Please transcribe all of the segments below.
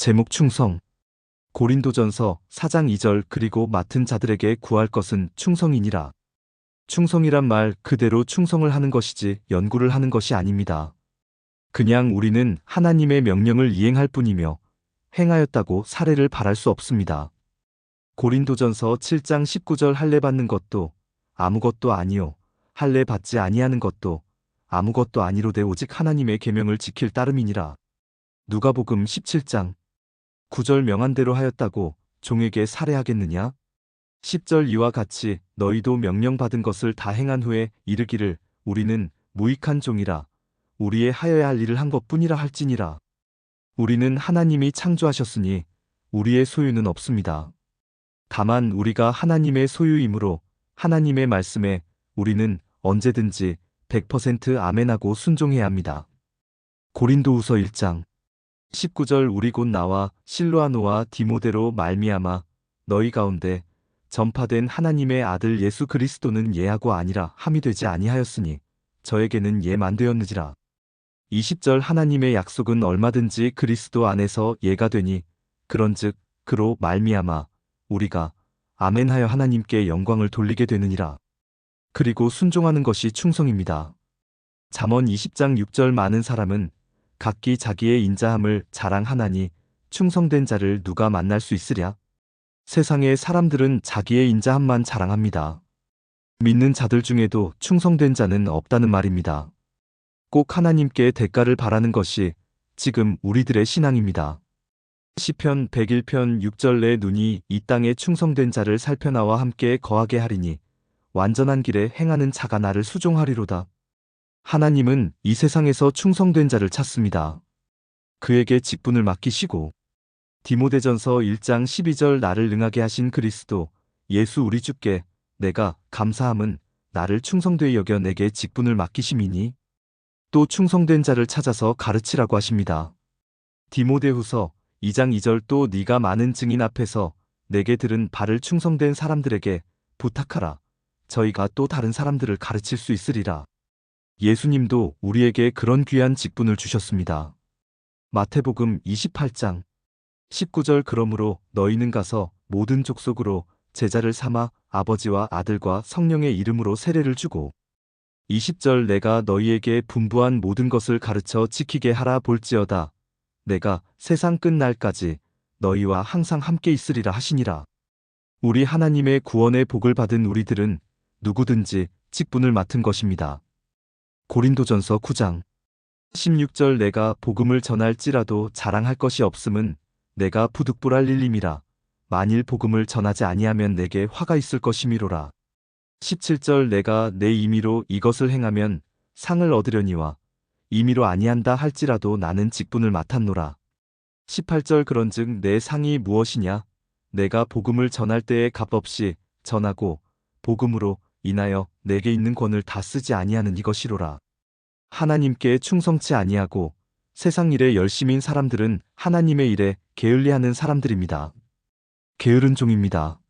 제목 충성. 고린도전서 4장 2절 그리고 맡은 자들에게 구할 것은 충성이니라. 충성이란 말 그대로 충성을 하는 것이지 연구를 하는 것이 아닙니다. 그냥 우리는 하나님의 명령을 이행할 뿐이며 행하였다고 사례를 바랄 수 없습니다. 고린도전서 7장 19절 할례 받는 것도 아무것도 아니요 할례 받지 아니하는 것도 아무것도 아니로되 오직 하나님의 계명을 지킬 따름이니라. 누가복음 17장 9절 명한 대로 하였다고 종에게 살해하겠느냐? 10절 이와 같이 너희도 명령받은 것을 다 행한 후에 이르기를 우리는 무익한 종이라 우리의 하여야 할 일을 한 것뿐이라 할지니라. 우리는 하나님이 창조하셨으니 우리의 소유는 없습니다. 다만 우리가 하나님의 소유이므로 하나님의 말씀에 우리는 언제든지 100% 아멘하고 순종해야 합니다. 고린도후서 1장 19절 우리 곧 나와 실로아노와 디모데로 말미암아 너희 가운데 전파된 하나님의 아들 예수 그리스도는 예하고 아니라 함이 되지 아니하였으니 저에게는 예만 되었느지라. 20절 하나님의 약속은 얼마든지 그리스도 안에서 예가 되니 그런즉 그로 말미암아 우리가 아멘하여 하나님께 영광을 돌리게 되느니라. 그리고 순종하는 것이 충성입니다. 잠언 20장 6절 많은 사람은 각기 자기의 인자함을 자랑하나니 충성된 자를 누가 만날 수 있으랴? 세상의 사람들은 자기의 인자함만 자랑합니다. 믿는 자들 중에도 충성된 자는 없다는 말입니다. 꼭 하나님께 대가를 바라는 것이 지금 우리들의 신앙입니다. 시편 101편 6절 내 눈이 이 땅에 충성된 자를 살펴나와 함께 거하게 하리니 완전한 길에 행하는 자가 나를 수종하리로다. 하나님은 이 세상에서 충성된 자를 찾습니다. 그에게 직분을 맡기시고 디모데전서 1장 12절 나를 능하게 하신 그리스도 예수 우리 주께 내가 감사함은 나를 충성되이 여겨 내게 직분을 맡기심이니 또 충성된 자를 찾아서 가르치라고 하십니다. 디모데후서 2장 2절 또 네가 많은 증인 앞에서 내게 들은 바를 충성된 사람들에게 부탁하라. 저희가 또 다른 사람들을 가르칠 수 있으리라. 예수님도 우리에게 그런 귀한 직분을 주셨습니다. 마태복음 28장 19절 그러므로 너희는 가서 모든 족속으로 제자를 삼아 아버지와 아들과 성령의 이름으로 세례를 주고 20절 내가 너희에게 분부한 모든 것을 가르쳐 지키게 하라 볼지어다. 내가 세상 끝날까지 너희와 항상 함께 있으리라 하시니라. 우리 하나님의 구원의 복을 받은 우리들은 누구든지 직분을 맡은 것입니다. 고린도전서 9장. 16절 내가 복음을 전할지라도 자랑할 것이 없음은 내가 부득불할 일임이라. 만일 복음을 전하지 아니하면 내게 화가 있을 것이미로라. 17절 내가 내 임의로 이것을 행하면 상을 얻으려니와 임의로 아니한다 할지라도 나는 직분을 맡았노라. 18절 그런즉 내 상이 무엇이냐? 내가 복음을 전할 때에 값없이 전하고 복음으로 인하여 내게 있는 권을 다 쓰지 아니하는 이것이로라. 하나님께 충성치 아니하고 세상 일에 열심인 사람들은 하나님의 일에 게을리하는 사람들입니다. 게으른 종입니다.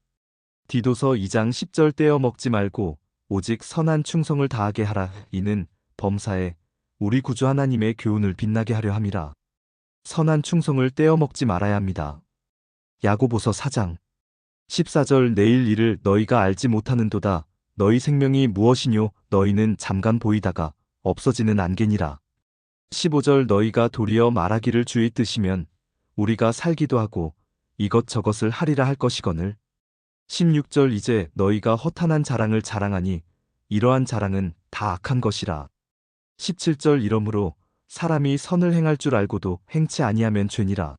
디도서 2장 10절 떼어 먹지 말고 오직 선한 충성을 다하게 하라. 이는 범사에 우리 구주 하나님의 교훈을 빛나게 하려 함이라. 선한 충성을 떼어 먹지 말아야 합니다. 야고보서 4장 14절 내일 일을 너희가 알지 못하는도다. 너희 생명이 무엇이뇨 너희는 잠깐 보이다가 없어지는 안개니라. 15절 너희가 도리어 말하기를 주의 뜻이면 우리가 살기도 하고 이것저것을 하리라 할 것이거늘. 16절 이제 너희가 허탄한 자랑을 자랑하니 이러한 자랑은 다 악한 것이라. 17절 이러므로 사람이 선을 행할 줄 알고도 행치 아니하면 죄니라.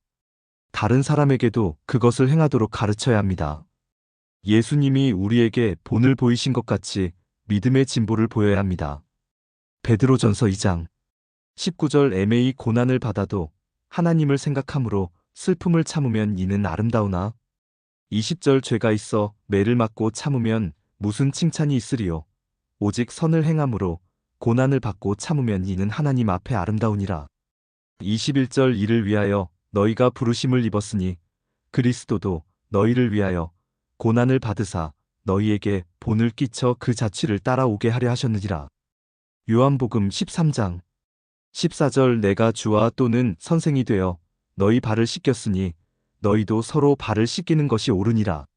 다른 사람에게도 그것을 행하도록 가르쳐야 합니다. 예수님이 우리에게 본을 보이신 것 같이 믿음의 진보를 보여야 합니다. 베드로전서 2장 19절 애매히 고난을 받아도 하나님을 생각함으로 슬픔을 참으면 이는 아름다우나? 20절 죄가 있어 매를 맞고 참으면 무슨 칭찬이 있으리요? 오직 선을 행함으로 고난을 받고 참으면 이는 하나님 앞에 아름다우니라. 21절 이를 위하여 너희가 부르심을 입었으니 그리스도도 너희를 위하여 고난을 받으사 너희에게 본을 끼쳐 그 자취를 따라오게 하려 하셨느니라. 요한복음 13장 14절 내가 주와 또는 선생이 되어 너희 발을 씻겼으니 너희도 서로 발을 씻기는 것이 옳으니라.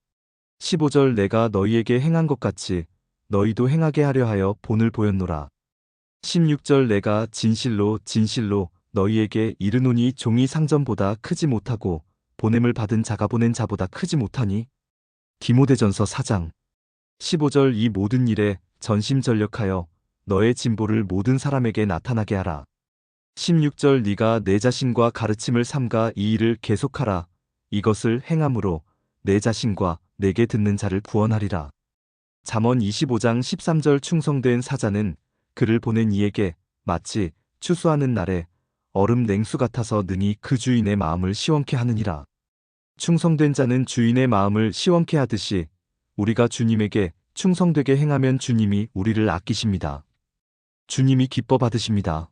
15절 내가 너희에게 행한 것 같이 너희도 행하게 하려 하여 본을 보였노라. 16절 내가 진실로 진실로 너희에게 이르노니 종이 상전보다 크지 못하고 보냄을 받은 자가 보낸 자보다 크지 못하니 디모데전서 4장 15절 이 모든 일에 전심전력하여 너의 진보를 모든 사람에게 나타나게 하라. 16절 네가 내 자신과 가르침을 삼가 이 일을 계속하라. 이것을 행함으로 내 자신과 내게 듣는 자를 구원하리라. 잠언 25장 13절 충성된 사자는 그를 보낸 이에게 마치 추수하는 날에 얼음 냉수 같아서 능히 그 주인의 마음을 시원케 하느니라. 충성된 자는 주인의 마음을 시원케 하듯이 우리가 주님에게 충성되게 행하면 주님이 우리를 아끼십니다. 주님이 기뻐 받으십니다.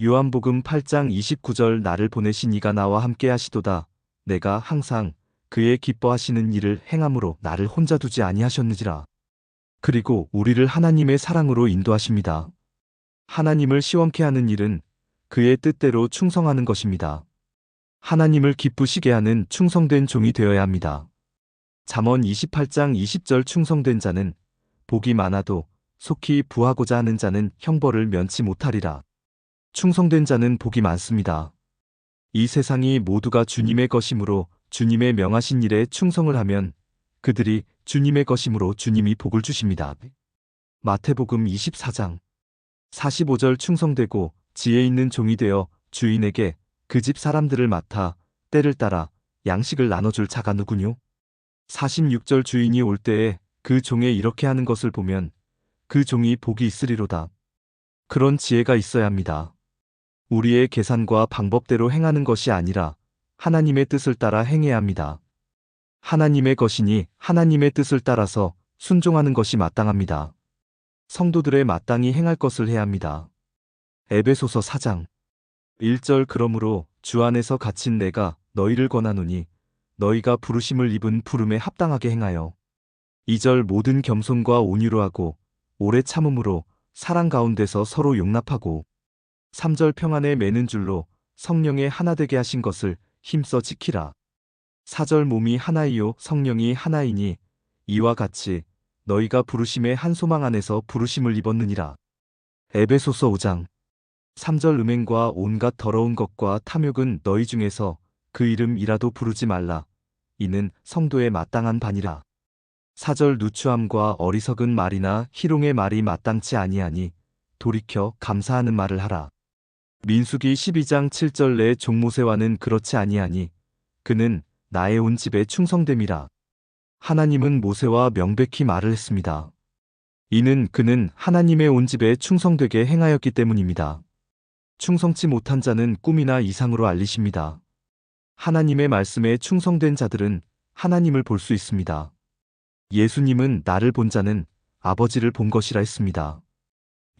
요한복음 8장 29절 나를 보내신 이가 나와 함께 하시도다. 내가 항상 그의 기뻐하시는 일을 행함으로 나를 혼자 두지 아니하셨느지라. 그리고 우리를 하나님의 사랑으로 인도하십니다. 하나님을 시원케 하는 일은 그의 뜻대로 충성하는 것입니다. 하나님을 기쁘시게 하는 충성된 종이 되어야 합니다. 잠언 28장 20절 충성된 자는 복이 많아도 속히 부하고자 하는 자는 형벌을 면치 못하리라. 충성된 자는 복이 많습니다. 이 세상이 모두가 주님의 것이므로 주님의 명하신 일에 충성을 하면 그들이 주님의 것이므로 주님이 복을 주십니다. 마태복음 24장 45절 충성되고 지혜 있는 종이 되어 주인에게 그 집 사람들을 맡아 때를 따라 양식을 나눠줄 자가 누구뇨? 46절 주인이 올 때에 그 종에 이렇게 하는 것을 보면 그 종이 복이 있으리로다. 그런 지혜가 있어야 합니다. 우리의 계산과 방법대로 행하는 것이 아니라 하나님의 뜻을 따라 행해야 합니다. 하나님의 것이니 하나님의 뜻을 따라서 순종하는 것이 마땅합니다. 성도들의 마땅히 행할 것을 해야 합니다. 에베소서 4장 1절 그러므로 주 안에서 갇힌 내가 너희를 권하노니 너희가 부르심을 입은 부름에 합당하게 행하여 2절 모든 겸손과 온유로 하고 오래 참음으로 사랑 가운데서 서로 용납하고 3절 평안에 매는 줄로 성령의 하나 되게 하신 것을 힘써 지키라. 4절 몸이 하나이요 성령이 하나이니 이와 같이 너희가 부르심의 한 소망 안에서 부르심을 입었느니라. 에베소서 5장 3절 음행과 온갖 더러운 것과 탐욕은 너희 중에서 그 이름이라도 부르지 말라. 이는 성도의 마땅한 반이라. 4절 누추함과 어리석은 말이나 희롱의 말이 마땅치 아니하니 돌이켜 감사하는 말을 하라. 민수기 12장 7절 내 종모세와는 그렇지 아니하니 그는 나의 온 집에 충성됨이라. 하나님은 모세와 명백히 말을 했습니다. 이는 그는 하나님의 온 집에 충성되게 행하였기 때문입니다. 충성치 못한 자는 꿈이나 이상으로 알리십니다. 하나님의 말씀에 충성된 자들은 하나님을 볼 수 있습니다. 예수님은 나를 본 자는 아버지를 본 것이라 했습니다.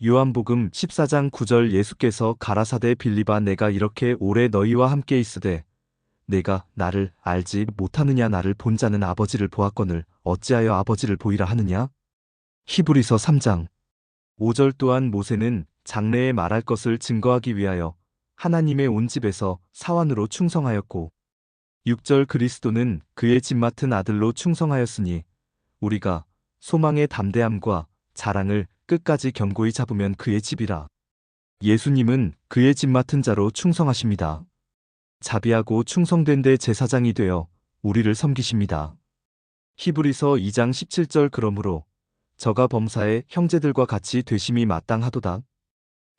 요한복음 14장 9절 예수께서 가라사대 빌리바 내가 이렇게 오래 너희와 함께 있으되 내가 나를 알지 못하느냐 나를 본 자는 아버지를 보았거늘 어찌하여 아버지를 보이라 하느냐? 히브리서 3장 5절 또한 모세는 장래에 말할 것을 증거하기 위하여 하나님의 온 집에서 사환으로 충성하였고 6절 그리스도는 그의 집 맡은 아들로 충성하였으니 우리가 소망의 담대함과 자랑을 끝까지 견고히 잡으면 그의 집이라. 예수님은 그의 집 맡은 자로 충성하십니다. 자비하고 충성된 데 제사장이 되어 우리를 섬기십니다. 히브리서 2장 17절 그러므로 저가 범사의 형제들과 같이 되심이 마땅하도다.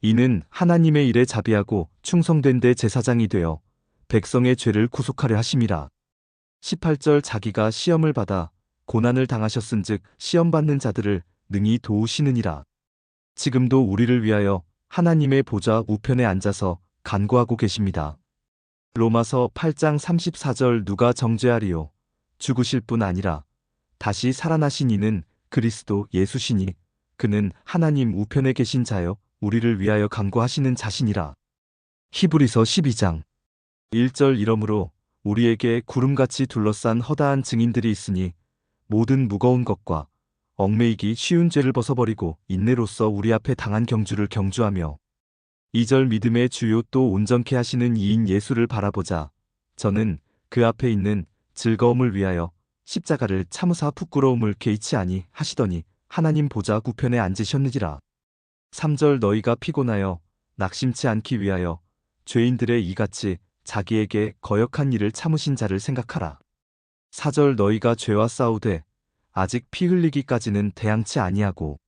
이는 하나님의 일에 자비하고 충성된 데 제사장이 되어 백성의 죄를 구속하려 하심이라. 18절 자기가 시험을 받아 고난을 당하셨은즉 시험 받는 자들을 능히 도우시느니라. 지금도 우리를 위하여 하나님의 보좌 우편에 앉아서 간구하고 계십니다. 로마서 8장 34절 누가 정죄하리요 죽으실 뿐 아니라 다시 살아나신 이는 그리스도 예수시니 그는 하나님 우편에 계신 자여 우리를 위하여 간구하시는 자신이라. 히브리서 12장 1절 이러므로 우리에게 구름같이 둘러싼 허다한 증인들이 있으니 모든 무거운 것과 얽매이기 쉬운 죄를 벗어버리고 인내로서 우리 앞에 당한 경주를 경주하며 2절 믿음의 주요 또 온전케 하시는 이인 예수를 바라보자 저는 그 앞에 있는 즐거움을 위하여 십자가를 참으사 부끄러움을 개의치 아니 하시더니 하나님 보좌 구편에 앉으셨느니라. 3절 너희가 피곤하여 낙심치 않기 위하여 죄인들의 이같이 자기에게 거역한 일을 참으신 자를 생각하라. 4절 너희가 죄와 싸우되 아직 피 흘리기까지는 대항치 아니하고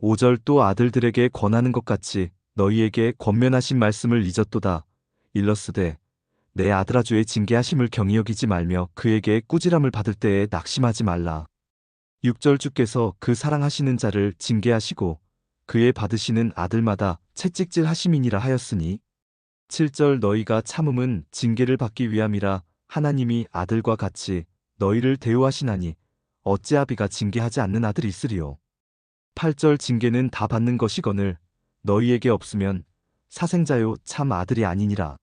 5절 또 아들들에게 권하는 것 같이 너희에게 권면하신 말씀을 잊었도다. 일러스되 내 아들아 주의 징계하심을 경히 여기지 말며 그에게 꾸지람을 받을 때에 낙심하지 말라. 6절 주께서 그 사랑하시는 자를 징계하시고 그의 받으시는 아들마다 채찍질 하심이니라 하였으니 7절 너희가 참음은 징계를 받기 위함이라 하나님이 아들과 같이 너희를 대우하시나니 어찌 아비가 징계하지 않는 아들이 있으리요. 8절 징계는 다 받는 것이거늘 너희에게 없으면 사생자요 참 아들이 아니니라.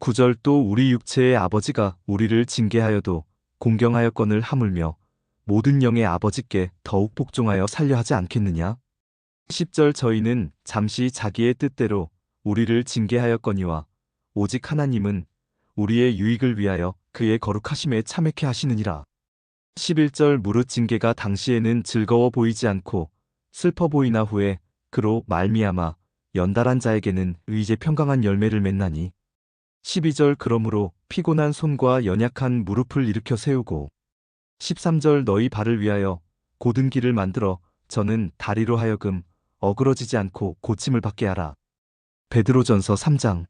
9절 또 우리 육체의 아버지가 우리를 징계하여도 공경하였건을 하물며 모든 영의 아버지께 더욱 복종하여 살려 하지 않겠느냐? 10절 저희는 잠시 자기의 뜻대로 우리를 징계하였거니와 오직 하나님은 우리의 유익을 위하여 그의 거룩하심에 참회케 하시느니라. 11절 무릇 징계가 당시에는 즐거워 보이지 않고 슬퍼 보이나 후에 그로 말미암아 연달한 자에게는 의제 평강한 열매를 맺나니 12절 그러므로 피곤한 손과 연약한 무릎을 일으켜 세우고 13절 너희 발을 위하여 고든 길을 만들어 저는 다리로 하여금 어그러지지 않고 고침을 받게 하라. 베드로전서 3장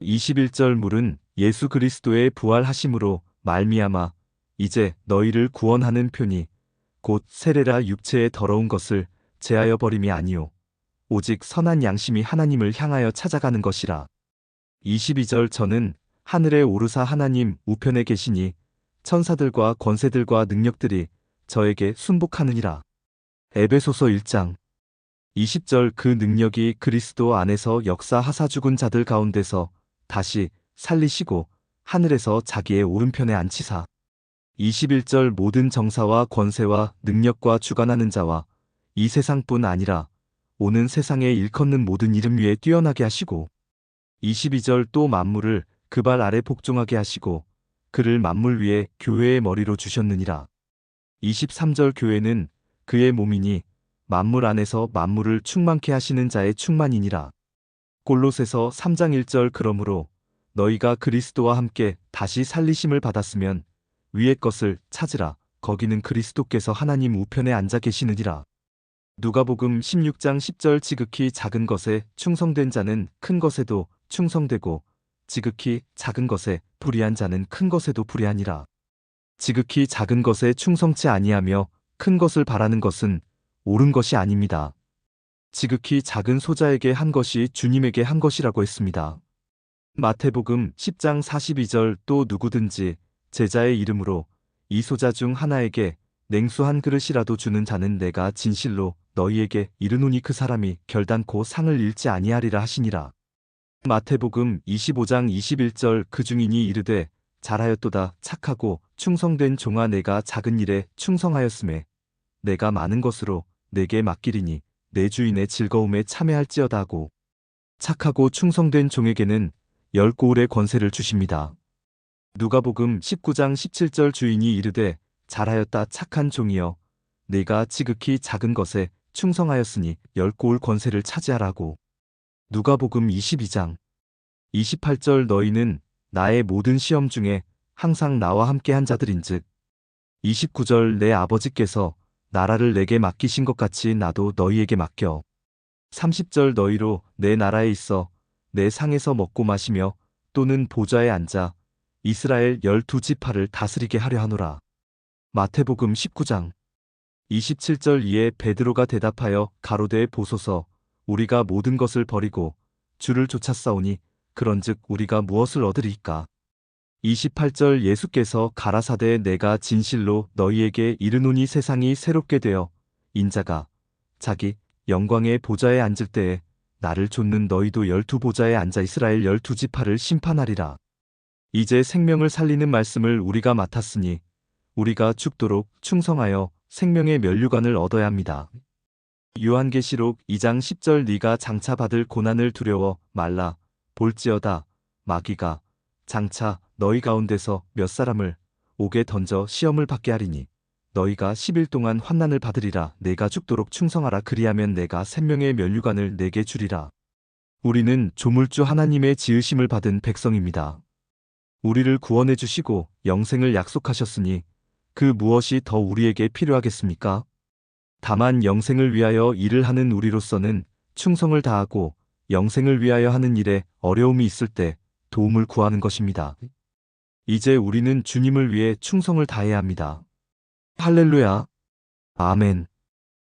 21절 물은 예수 그리스도의 부활하심으로 말미암아 이제 너희를 구원하는 표니 곧 세례라 육체의 더러운 것을 제하여 버림이 아니요 오직 선한 양심이 하나님을 향하여 찾아가는 것이라. 22절 저는 하늘에 오르사 하나님 우편에 계시니 천사들과 권세들과 능력들이 저에게 순복하느니라. 에베소서 1장 20절 그 능력이 그리스도 안에서 역사하사 죽은 자들 가운데서 다시 살리시고 하늘에서 자기의 오른편에 앉히사 21절 모든 정사와 권세와 능력과 주관하는 자와 이 세상뿐 아니라 오는 세상에 일컫는 모든 이름 위에 뛰어나게 하시고 22절 또 만물을 그 발 아래 복종하게 하시고 그를 만물 위에 교회의 머리로 주셨느니라. 23절 교회는 그의 몸이니 만물 안에서 만물을 충만케 하시는 자의 충만이니라. 골로새서 3장 1절 그러므로 너희가 그리스도와 함께 다시 살리심을 받았으면 위의 것을 찾으라. 거기는 그리스도께서 하나님 우편에 앉아 계시느니라. 누가복음 16장 10절 지극히 작은 것에 충성된 자는 큰 것에도 충성되고 지극히 작은 것에 불의한 자는 큰 것에도 불의하니라. 지극히 작은 것에 충성치 아니하며 큰 것을 바라는 것은 옳은 것이 아닙니다. 지극히 작은 소자에게 한 것이 주님에게 한 것이라고 했습니다. 마태복음 10장 42절 또 누구든지 제자의 이름으로 이 소자 중 하나에게 냉수 한 그릇이라도 주는 자는 내가 진실로 너희에게 이르노니 그 사람이 결단코 상을 잃지 아니하리라 하시니라. 마태복음 25장 21절 그 중인이 이르되 잘하였도다 착하고 충성된 종아 내가 작은 일에 충성하였음에 내가 많은 것으로 내게 맡기리니 내 주인의 즐거움에 참여할지어다 하고. 착하고 충성된 종에게는 열 고울의 권세를 주십니다. 누가복음 19장 17절 주인이 이르되 잘하였다 착한 종이여. 내가 지극히 작은 것에 충성하였으니 열 고울 권세를 차지하라고. 누가복음 22장 28절 너희는 나의 모든 시험 중에 항상 나와 함께 한 자들인즉. 29절 내 아버지께서 나라를 내게 맡기신 것 같이 나도 너희에게 맡겨 30절 너희로 내 나라에 있어 내 상에서 먹고 마시며 또는 보좌에 앉아 이스라엘 열두 지파를 다스리게 하려 하노라. 마태복음 19장 27절 이에 베드로가 대답하여 가로되 보소서 우리가 모든 것을 버리고 주를 쫓았사오니 그런즉 우리가 무엇을 얻으리까 28절 예수께서 가라사대 내가 진실로 너희에게 이르노니 세상이 새롭게 되어 인자가 자기 영광의 보좌에 앉을 때에 나를 좇는 너희도 열두 보좌에 앉아 이스라엘 열두 지파를 심판하리라. 이제 생명을 살리는 말씀을 우리가 맡았으니 우리가 죽도록 충성하여 생명의 면류관을 얻어야 합니다. 요한계시록 2장 10절 네가 장차 받을 고난을 두려워 말라 볼지어다 마귀가 장차 너희 가운데서 몇 사람을 옥에 던져 시험을 받게 하리니 너희가 10일 동안 환난을 받으리라 내가 죽도록 충성하라 그리하면 내가 생명의 면류관을 내게 주리라. 우리는 조물주 하나님의 지으심을 받은 백성입니다. 우리를 구원해 주시고 영생을 약속하셨으니 그 무엇이 더 우리에게 필요하겠습니까? 다만 영생을 위하여 일을 하는 우리로서는 충성을 다하고 영생을 위하여 하는 일에 어려움이 있을 때 도움을 구하는 것입니다. 이제 우리는 주님을 위해 충성을 다해야 합니다. 할렐루야. 아멘.